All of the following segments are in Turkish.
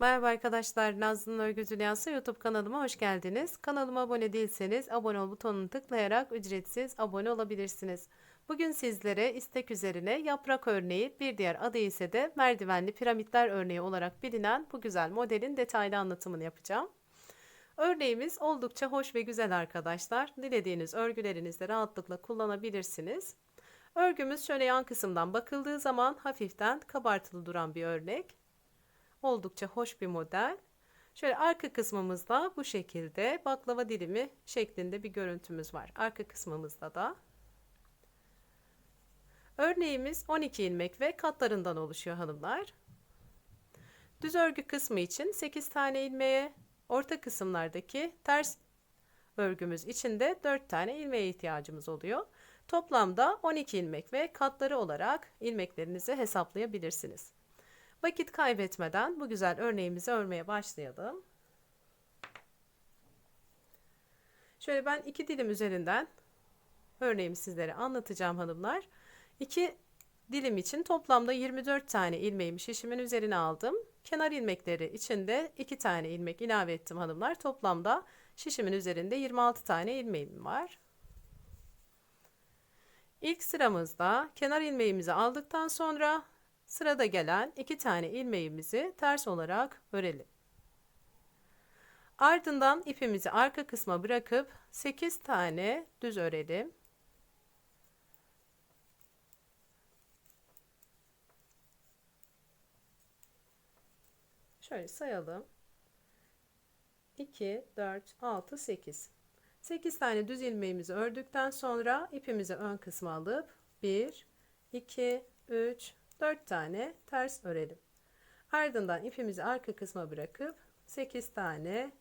Merhaba arkadaşlar, Nazlı'nın Örgü Dünyası YouTube kanalıma hoş geldiniz. Kanalıma abone değilseniz abone ol butonunu tıklayarak ücretsiz abone olabilirsiniz. Bugün sizlere istek üzerine yaprak örneği, bir diğer adı ise de merdivenli piramitler örneği olarak bilinen bu güzel modelin detaylı anlatımını yapacağım. Örneğimiz oldukça hoş ve güzel arkadaşlar. Dilediğiniz örgülerinizde rahatlıkla kullanabilirsiniz. Örgümüz şöyle yan kısımdan bakıldığı zaman hafiften kabartılı duran bir örnek. Oldukça hoş bir model. Şöyle arka kısmımızda bu şekilde baklava dilimi şeklinde bir görüntümüz var. Arka kısmımızda da. Örneğimiz 12 ilmek ve katlarından oluşuyor hanımlar. Düz örgü kısmı için 8 tane ilmeğe, orta kısımlardaki ters örgümüz için de 4 tane ilmeğe ihtiyacımız oluyor. Toplamda 12 ilmek ve katları olarak ilmeklerinizi hesaplayabilirsiniz. Vakit kaybetmeden bu güzel örneğimizi örmeye başlayalım. Şöyle ben iki dilim üzerinden örneğimi sizlere anlatacağım hanımlar. İki dilim için toplamda 24 tane ilmeğimi şişimin üzerine aldım. Kenar ilmekleri içinde iki tane ilmek ilave ettim hanımlar. Toplamda şişimin üzerinde 26 tane ilmeğim var. İlk sıramızda kenar ilmeğimizi aldıktan sonra Sırada gelen iki tane ilmeğimizi ters olarak örelim. Ardından ipimizi arka kısma bırakıp 8 tane düz örelim. Şöyle sayalım. 2, 4, 6, 8. 8 tane düz ilmeğimizi ördükten sonra ipimizi ön kısma alıp 1, 2, 3, 4 tane ters örelim. Ardından ipimizi arka kısma bırakıp 8 tane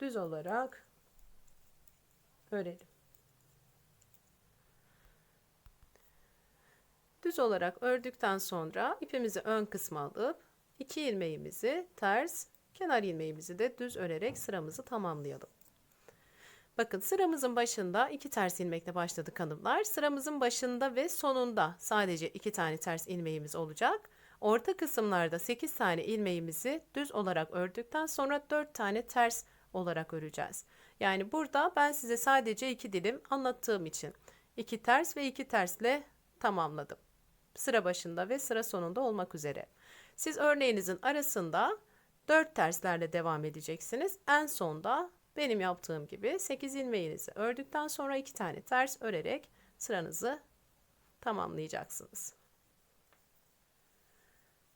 düz olarak örelim. Düz olarak ördükten sonra ipimizi ön kısma alıp 2 ilmeğimizi ters, kenar ilmeğimizi de düz örerek sıramızı tamamlayalım. Bakın sıramızın başında iki ters ilmekle başladık hanımlar. Sıramızın başında ve sonunda sadece iki tane ters ilmeğimiz olacak. Orta kısımlarda 8 tane ilmeğimizi düz olarak ördükten sonra 4 tane ters olarak öreceğiz. Yani burada ben size sadece iki dilim anlattığım için iki ters ve iki tersle tamamladım. Sıra başında ve sıra sonunda olmak üzere. Siz örneğinizin arasında 4 terslerle devam edeceksiniz. En sonda benim yaptığım gibi 8 ilmeğinizi ördükten sonra 2 tane ters örerek sıranızı tamamlayacaksınız.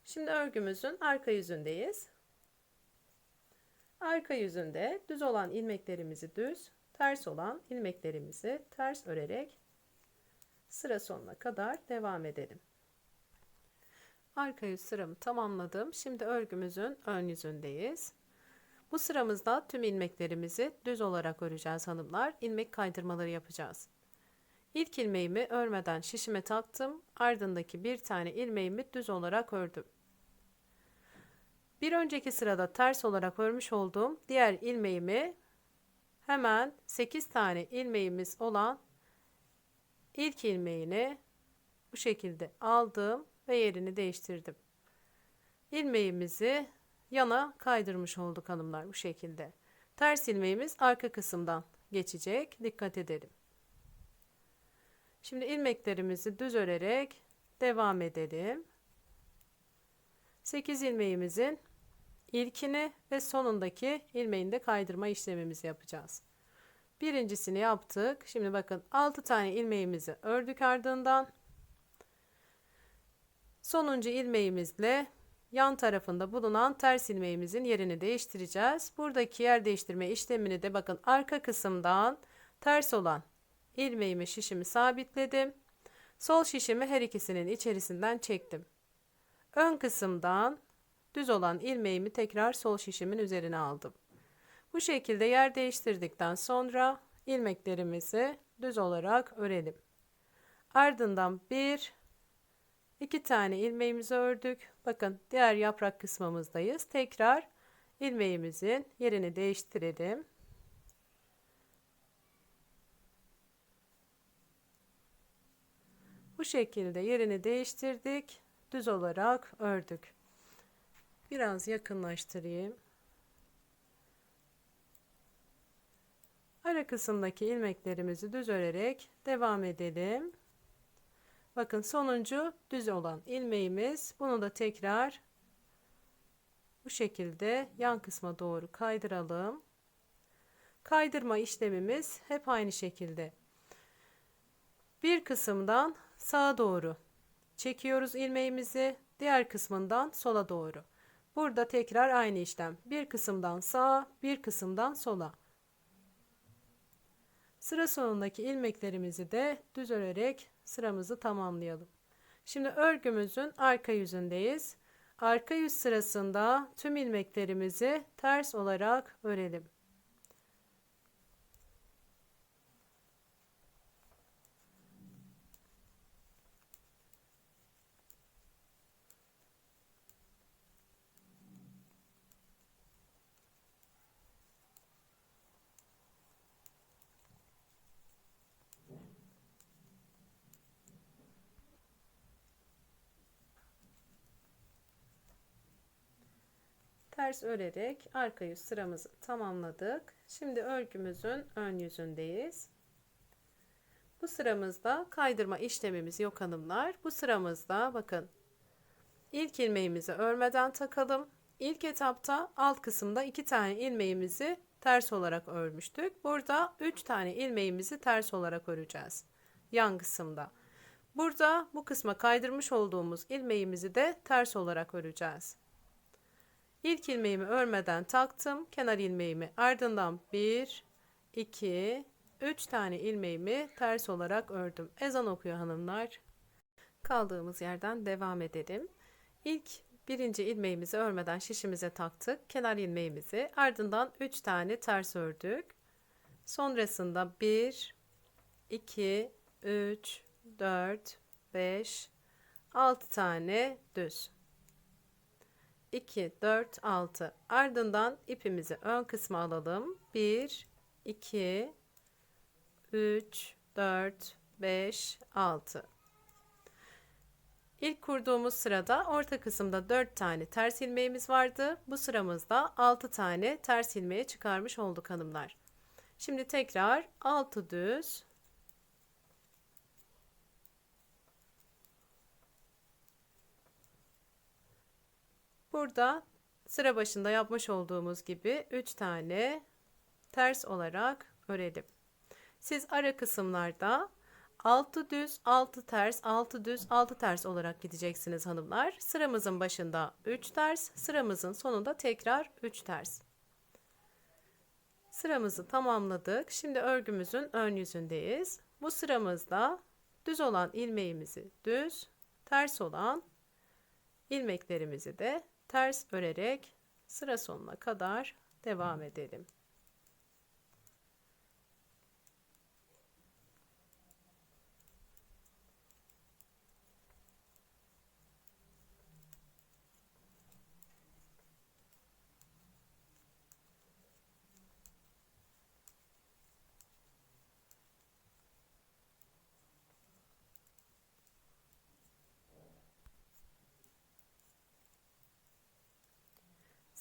Şimdi örgümüzün arka yüzündeyiz. Arka yüzünde düz olan ilmeklerimizi düz, ters olan ilmeklerimizi ters örerek sıra sonuna kadar devam edelim. Arka yüz sıramı tamamladım. Şimdi örgümüzün ön yüzündeyiz. Bu sıramızda tüm ilmeklerimizi düz olarak öreceğiz hanımlar. İlmek kaydırmaları yapacağız. İlk ilmeğimi örmeden şişime taktım. Ardındaki bir tane ilmeğimi düz olarak ördüm. Bir önceki sırada ters olarak örmüş olduğum diğer ilmeğimi hemen 8 tane ilmeğimiz olan ilk ilmeğini bu şekilde aldım ve yerini değiştirdim. İlmeğimizi yana kaydırmış olduk hanımlar bu şekilde. Ters ilmeğimiz arka kısımdan geçecek. Dikkat edelim. Şimdi ilmeklerimizi düz örerek devam edelim. 8 ilmeğimizin ilkini ve sonundaki ilmeğinde kaydırma işlemimizi yapacağız. Birincisini yaptık. Şimdi bakın 6 tane ilmeğimizi ördük ardından sonuncu ilmeğimizle yan tarafında bulunan ters ilmeğimizin yerini değiştireceğiz. Buradaki yer değiştirme işlemini de bakın arka kısımdan ters olan ilmeğimi şişimi sabitledim. Sol şişimi her ikisinin içerisinden çektim. Ön kısımdan düz olan ilmeğimi tekrar sol şişimin üzerine aldım. Bu şekilde yer değiştirdikten sonra ilmeklerimizi düz olarak örelim. Ardından bir 2 tane ilmeğimizi ördük. Bakın diğer yaprak kısmımızdayız. Tekrar ilmeğimizin yerini değiştirelim. Bu şekilde yerini değiştirdik. Düz olarak ördük. Biraz yakınlaştırayım. Ara kısımdaki ilmeklerimizi düz örerek devam edelim. Bakın sonuncu düz olan ilmeğimiz. Bunu da tekrar bu şekilde yan kısma doğru kaydıralım. Kaydırma işlemimiz hep aynı şekilde. Bir kısımdan sağa doğru çekiyoruz ilmeğimizi. Diğer kısmından sola doğru. Burada tekrar aynı işlem. Bir kısımdan sağa, bir kısımdan sola. Sıra sonundaki ilmeklerimizi de düz örerek sıramızı tamamlayalım. Şimdi örgümüzün arka yüzündeyiz. Arka yüz sırasında tüm ilmeklerimizi ters olarak örelim. Ters örerek arka yüz sıramızı tamamladık. Şimdi örgümüzün ön yüzündeyiz. Bu sıramızda kaydırma işlemimiz yok hanımlar. Bu sıramızda bakın ilk ilmeğimizi örmeden takalım. İlk etapta alt kısımda iki tane ilmeğimizi ters olarak örmüştük. Burada üç tane ilmeğimizi ters olarak öreceğiz. Yan kısımda. Burada bu kısma kaydırmış olduğumuz ilmeğimizi de ters olarak öreceğiz. İlk ilmeğimi örmeden taktım. Kenar ilmeğimi ardından 1, 2, 3 tane ilmeğimi ters olarak ördüm. Ezan okuyor hanımlar. Kaldığımız yerden devam edelim. İlk birinci ilmeğimizi örmeden şişimize taktık. Kenar ilmeğimizi ardından 3 tane ters ördük. Sonrasında 1, 2, 3, 4, 5, 6 tane düz. 2, 4, 6. Ardından ipimizi ön kısma alalım. 1, 2, 3, 4, 5, 6. İlk kurduğumuz sırada orta kısımda 4 tane ters ilmeğimiz vardı. Bu sıramızda 6 tane ters ilmeği çıkarmış olduk hanımlar. Şimdi tekrar 6 düz Burada sıra başında yapmış olduğumuz gibi 3 tane ters olarak örelim. Siz ara kısımlarda 6 düz, 6 ters, 6 düz, 6 ters olarak gideceksiniz hanımlar. Sıramızın başında 3 ters, sıramızın sonunda tekrar 3 ters. Sıramızı tamamladık. Şimdi örgümüzün ön yüzündeyiz. Bu sıramızda düz olan ilmeğimizi düz, ters olan ilmeklerimizi de ters örerek sıra sonuna kadar devam edelim.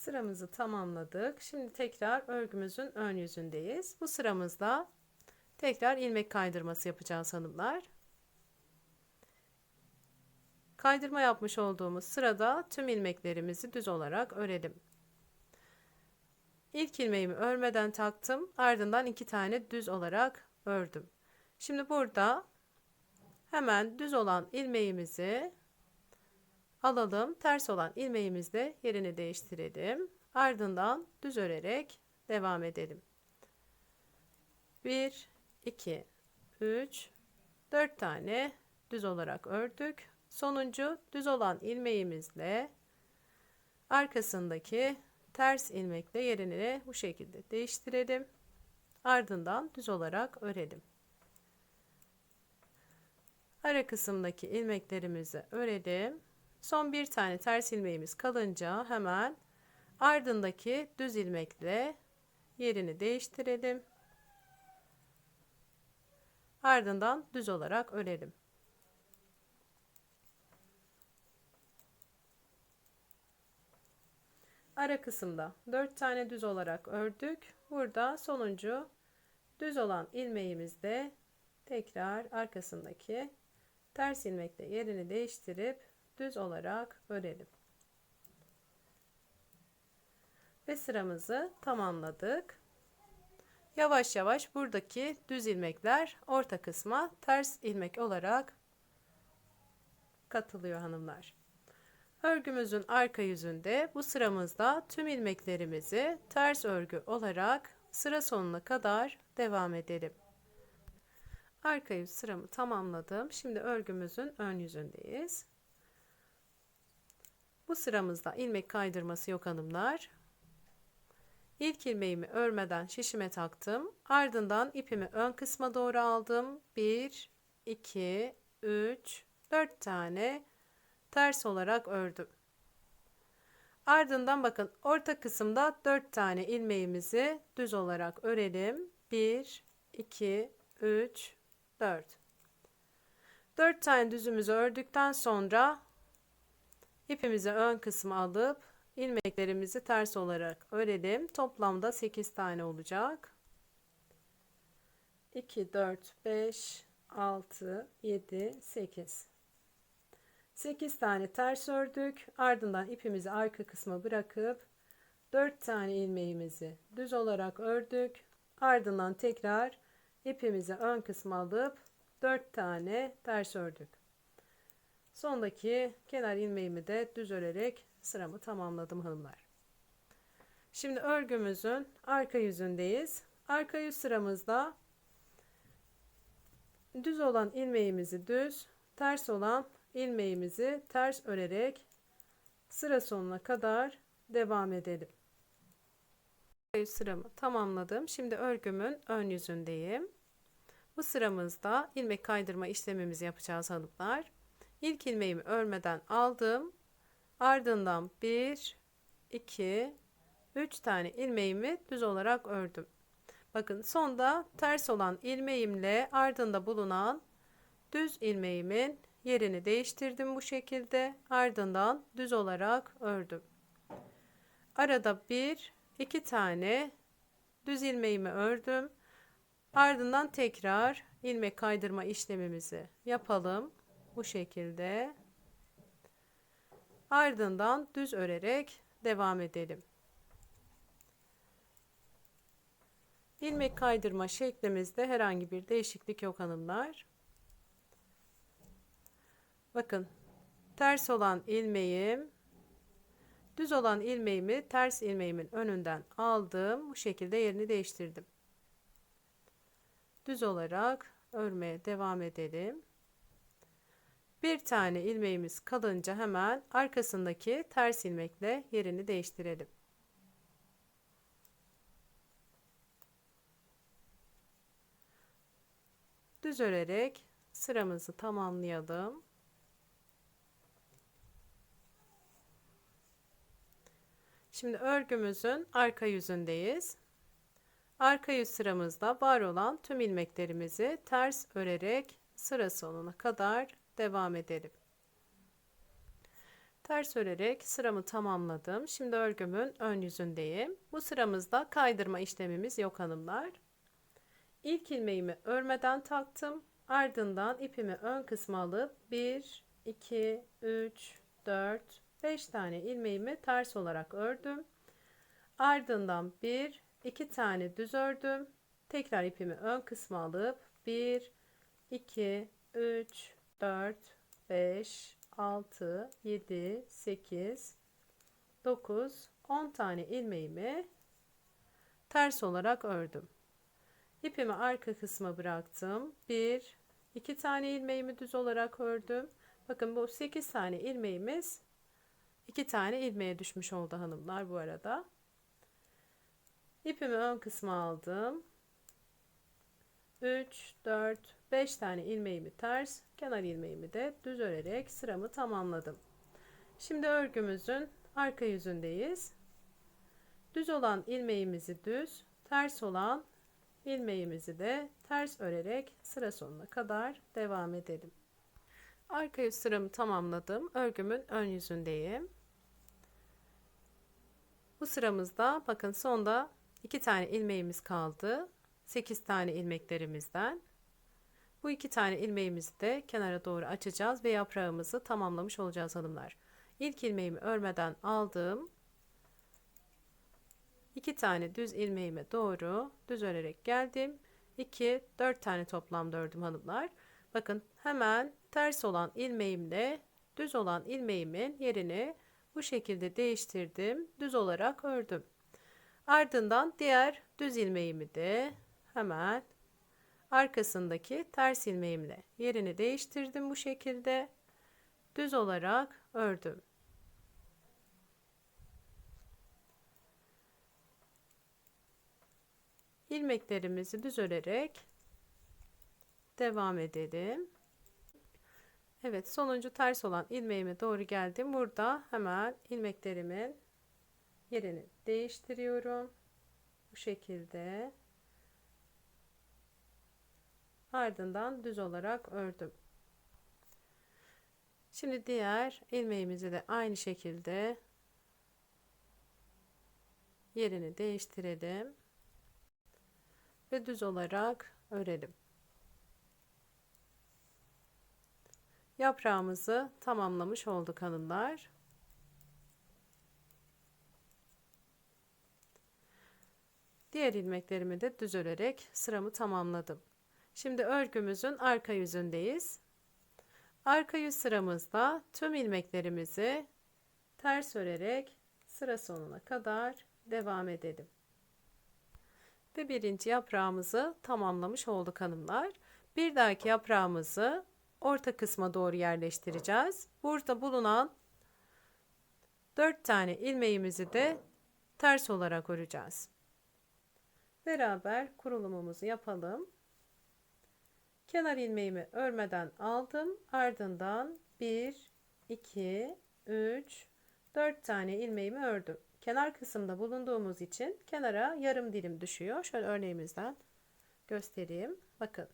Sıramızı tamamladık. Şimdi tekrar örgümüzün ön yüzündeyiz. Bu sıramızda tekrar ilmek kaydırması yapacağız hanımlar. Kaydırma yapmış olduğumuz sırada tüm ilmeklerimizi düz olarak örelim. İlk ilmeğimi örmeden taktım. Ardından iki tane düz olarak ördüm. Şimdi burada hemen düz olan ilmeğimizi alalım. Ters olan ilmeğimizle yerini değiştirelim. Ardından düz örerek devam edelim. 1 2 3 4 tane düz olarak ördük. Sonuncu düz olan ilmeğimizle arkasındaki ters ilmekle yerini bu şekilde değiştirelim. Ardından düz olarak örelim. Ara kısımdaki ilmeklerimizi örelim. Son bir tane ters ilmeğimiz kalınca hemen ardındaki düz ilmekle yerini değiştirelim. Ardından düz olarak örelim. ara kısımda 4 tane düz olarak ördük. Burada sonuncu düz olan ilmeğimizde tekrar arkasındaki ters ilmekle yerini değiştirip düz olarak örelim. Ve sıramızı tamamladık. Yavaş yavaş buradaki düz ilmekler orta kısma ters ilmek olarak katılıyor hanımlar. Örgümüzün arka yüzünde bu sıramızda tüm ilmeklerimizi ters örgü olarak sıra sonuna kadar devam edelim. Arka yüz sıramı tamamladım. Şimdi örgümüzün ön yüzündeyiz. Bu sıramızda ilmek kaydırması yok hanımlar. İlk ilmeğimi örmeden şişime taktım. Ardından ipimi ön kısma doğru aldım. 1, 2, 3, 4 tane ters olarak ördüm. Ardından bakın orta kısımda 4 tane ilmeğimizi düz olarak örelim. 1, 2, 3, 4. 4 tane düzümüzü ördükten sonra ipimizi ön kısmı alıp ilmeklerimizi ters olarak örelim. Toplamda 8 tane olacak. 2, 4, 5, 6, 7, 8. 8 tane ters ördük. Ardından ipimizi arka kısma bırakıp 4 tane ilmeğimizi düz olarak ördük. Ardından tekrar ipimizi ön kısma alıp 4 tane ters ördük. Sondaki kenar ilmeğimi de düz örerek sıramı tamamladım hanımlar. Şimdi örgümüzün arka yüzündeyiz. Arka yüz sıramızda düz olan ilmeğimizi düz, ters olan ilmeğimizi ters örerek sıra sonuna kadar devam edelim. Sıramı tamamladım. Şimdi örgümün ön yüzündeyim. Bu sıramızda ilmek kaydırma işlemimizi yapacağız hanımlar. İlk ilmeğimi örmeden aldım. Ardından 1, 2, 3 tane ilmeğimi düz olarak ördüm. Bakın sonda ters olan ilmeğimle ardında bulunan düz ilmeğimin yerini değiştirdim bu şekilde. Ardından düz olarak ördüm. Arada bir, iki tane düz ilmeğimi ördüm. Ardından tekrar ilmek kaydırma işlemimizi yapalım. Bu şekilde. Ardından düz örerek devam edelim. İlmek kaydırma şeklimizde herhangi bir değişiklik yok hanımlar. Bakın ters olan ilmeğim düz olan ilmeğimi ters ilmeğimin önünden aldım. Bu şekilde yerini değiştirdim. Düz olarak örmeye devam edelim. Bir tane ilmeğimiz kalınca hemen arkasındaki ters ilmekle yerini değiştirelim. Düz örerek sıramızı tamamlayalım. Şimdi örgümüzün arka yüzündeyiz. Arka yüz sıramızda var olan tüm ilmeklerimizi ters örerek sıra sonuna kadar devam edelim. Ters örerek sıramı tamamladım. Şimdi örgümün ön yüzündeyim. Bu sıramızda kaydırma işlemimiz yok hanımlar. İlk ilmeğimi örmeden taktım. Ardından ipimi ön kısma alıp 1, 2, 3, 4, 5 tane ilmeğimi ters olarak ördüm. Ardından 1, 2 tane düz ördüm. Tekrar ipimi ön kısma alıp 1, 2, 3, 4, 5, 6, 7, 8, 9, 10 tane ilmeğimi ters olarak ördüm. İpimi arka kısma bıraktım. 1, 2 tane ilmeğimi düz olarak ördüm. Bakın bu 8 tane ilmeğimiz 2 tane ilmeğe düşmüş oldu hanımlar bu arada. İpimi ön kısma aldım. 3, 4, 5 tane ilmeğimi ters, kenar ilmeğimi de düz örerek sıramı tamamladım. Şimdi örgümüzün arka yüzündeyiz. Düz olan ilmeğimizi düz, ters olan ilmeğimizi de ters örerek sıra sonuna kadar devam edelim. Arka yüz sıramı tamamladım. Örgümün ön yüzündeyim. Bu sıramızda bakın sonda 2 tane ilmeğimiz kaldı. 8 tane ilmeklerimizden. Bu iki tane ilmeğimizi de kenara doğru açacağız ve yaprağımızı tamamlamış olacağız hanımlar. İlk ilmeğimi örmeden aldım. İki tane düz ilmeğime doğru düz örerek geldim. 2 4 tane toplamda ördüm hanımlar. Bakın hemen ters olan ilmeğimle düz olan ilmeğimin yerini bu şekilde değiştirdim. Düz olarak ördüm. Ardından diğer düz ilmeğimi de hemen arkasındaki ters ilmeğimle yerini değiştirdim bu şekilde. Düz olarak ördüm. ilmeklerimizi düz örerek devam edelim. Evet sonuncu ters olan ilmeğime doğru geldim. Burada hemen ilmeklerimin yerini değiştiriyorum. Bu şekilde. Ardından düz olarak ördüm. Şimdi diğer ilmeğimizi de aynı şekilde yerini değiştirelim ve düz olarak örelim. Yaprağımızı tamamlamış olduk hanımlar. Diğer ilmeklerimi de düz örerek sıramı tamamladım. Şimdi örgümüzün arka yüzündeyiz. Arka yüz sıramızda tüm ilmeklerimizi ters örerek sıra sonuna kadar devam edelim. Ve birinci yaprağımızı tamamlamış olduk hanımlar. Bir dahaki yaprağımızı orta kısma doğru yerleştireceğiz. Burada bulunan 4 tane ilmeğimizi de ters olarak öreceğiz. Beraber kurulumumuzu yapalım. Kenar ilmeğimi örmeden aldım. Ardından 1, 2, 3, 4 tane ilmeğimi ördüm. Kenar kısımda bulunduğumuz için kenara yarım dilim düşüyor. Şöyle örneğimizden göstereyim. Bakın.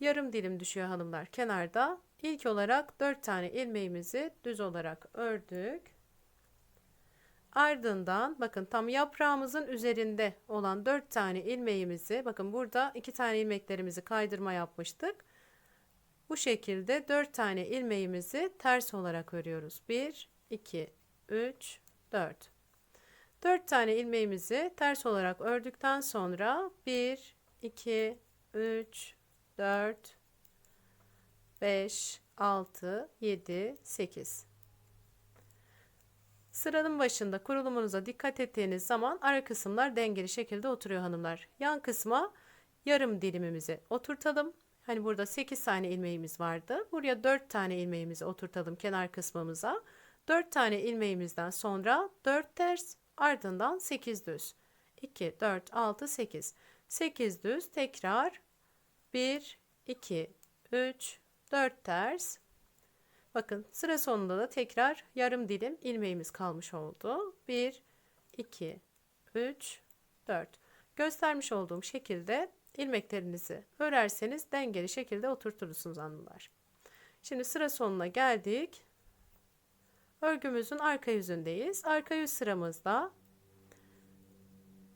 Yarım dilim düşüyor hanımlar kenarda. İlk olarak 4 tane ilmeğimizi düz olarak ördük. Ardından bakın tam yaprağımızın üzerinde olan 4 tane ilmeğimizi bakın burada 2 tane ilmeklerimizi kaydırma yapmıştık. Bu şekilde 4 tane ilmeğimizi ters olarak örüyoruz. 1 2 3 4 4 tane ilmeğimizi ters olarak ördükten sonra 1 2 3 4 5 6 7 8 Sıranın başında kurulumunuza dikkat ettiğiniz zaman ara kısımlar dengeli şekilde oturuyor hanımlar. Yan kısma yarım dilimimizi oturtalım. Hani burada 8 tane ilmeğimiz vardı. Buraya 4 tane ilmeğimizi oturtalım kenar kısmımıza. 4 tane ilmeğimizden sonra 4 ters ardından 8 düz. 2, 4, 6, 8. 8 düz tekrar 1, 2, 3, 4 ters. Bakın sıra sonunda da tekrar yarım dilim ilmeğimiz kalmış oldu. 1, 2, 3, 4. Göstermiş olduğum şekilde ilmeklerinizi örerseniz dengeli şekilde oturtursunuz hanımlar. Şimdi sıra sonuna geldik. Örgümüzün arka yüzündeyiz. Arka yüz sıramızda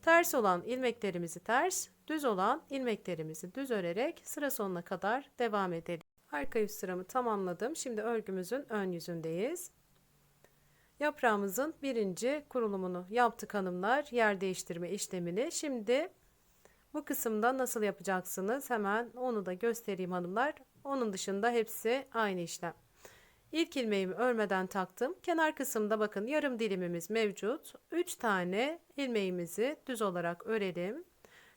ters olan ilmeklerimizi ters, düz olan ilmeklerimizi düz örerek sıra sonuna kadar devam edelim. Arka yüz sıramı tamamladım. Şimdi örgümüzün ön yüzündeyiz. Yaprağımızın birinci kurulumunu yaptık hanımlar. Yer değiştirme işlemini. Şimdi bu kısımda nasıl yapacaksınız? Hemen onu da göstereyim hanımlar. Onun dışında hepsi aynı işlem. İlk ilmeğimi örmeden taktım. Kenar kısımda bakın yarım dilimimiz mevcut. 3 tane ilmeğimizi düz olarak örelim.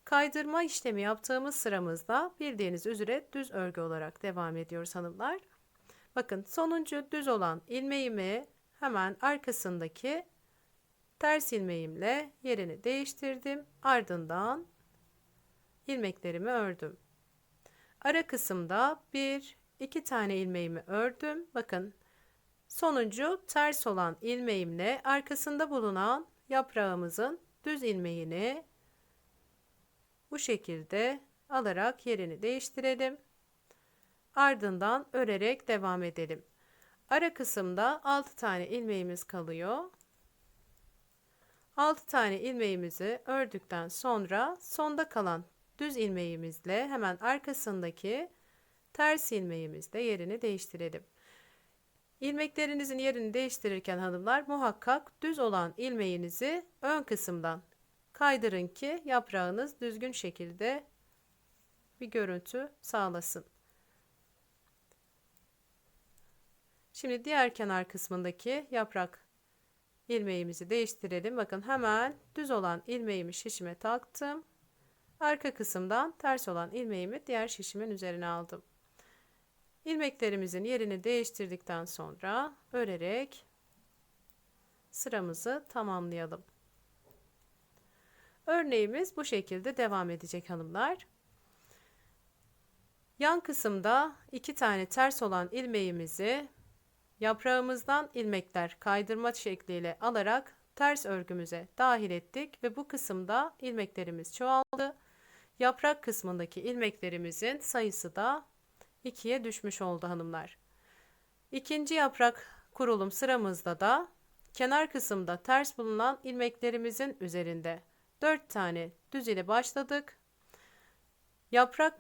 Kaydırma işlemi yaptığımız sıramızda bildiğiniz üzere düz örgü olarak devam ediyoruz hanımlar. Bakın sonuncu düz olan ilmeğimi hemen arkasındaki ters ilmeğimle yerini değiştirdim. Ardından ilmeklerimi ördüm. Ara kısımda 1 2 tane ilmeğimi ördüm. Bakın sonuncu ters olan ilmeğimle arkasında bulunan yaprağımızın düz ilmeğini bu şekilde alarak yerini değiştirelim. Ardından örerek devam edelim. Ara kısımda 6 tane ilmeğimiz kalıyor. 6 tane ilmeğimizi ördükten sonra sonda kalan düz ilmeğimizle hemen arkasındaki ters ilmeğimizle yerini değiştirelim. İlmeklerinizin yerini değiştirirken hanımlar muhakkak düz olan ilmeğinizi ön kısımdan kaydırın ki yaprağınız düzgün şekilde bir görüntü sağlasın. Şimdi diğer kenar kısmındaki yaprak ilmeğimizi değiştirelim. Bakın hemen düz olan ilmeğimi şişime taktım. Arka kısımdan ters olan ilmeğimi diğer şişimin üzerine aldım. İlmeklerimizin yerini değiştirdikten sonra örerek sıramızı tamamlayalım. Örneğimiz bu şekilde devam edecek hanımlar. Yan kısımda iki tane ters olan ilmeğimizi yaprağımızdan ilmekler kaydırma şekliyle alarak ters örgümüze dahil ettik ve bu kısımda ilmeklerimiz çoğaldı. Yaprak kısmındaki ilmeklerimizin sayısı da 2'ye düşmüş oldu hanımlar. İkinci yaprak kurulum sıramızda da kenar kısımda ters bulunan ilmeklerimizin üzerinde 4 tane düz ile başladık. Yaprak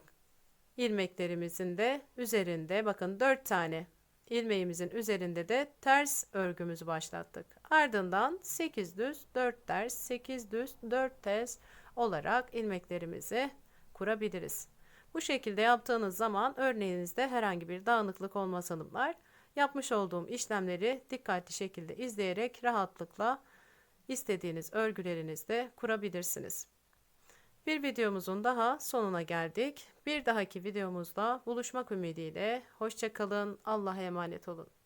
ilmeklerimizin de üzerinde bakın 4 tane ilmeğimizin üzerinde de ters örgümüzü başlattık. Ardından 8 düz 4 ters 8 düz 4 ters olarak ilmeklerimizi kurabiliriz. Bu şekilde yaptığınız zaman örneğinizde herhangi bir dağınıklık olmaz hanımlar. Yapmış olduğum işlemleri dikkatli şekilde izleyerek rahatlıkla istediğiniz örgülerinizde kurabilirsiniz. Bir videomuzun daha sonuna geldik. Bir dahaki videomuzda buluşmak ümidiyle. Hoşçakalın. Allah'a emanet olun.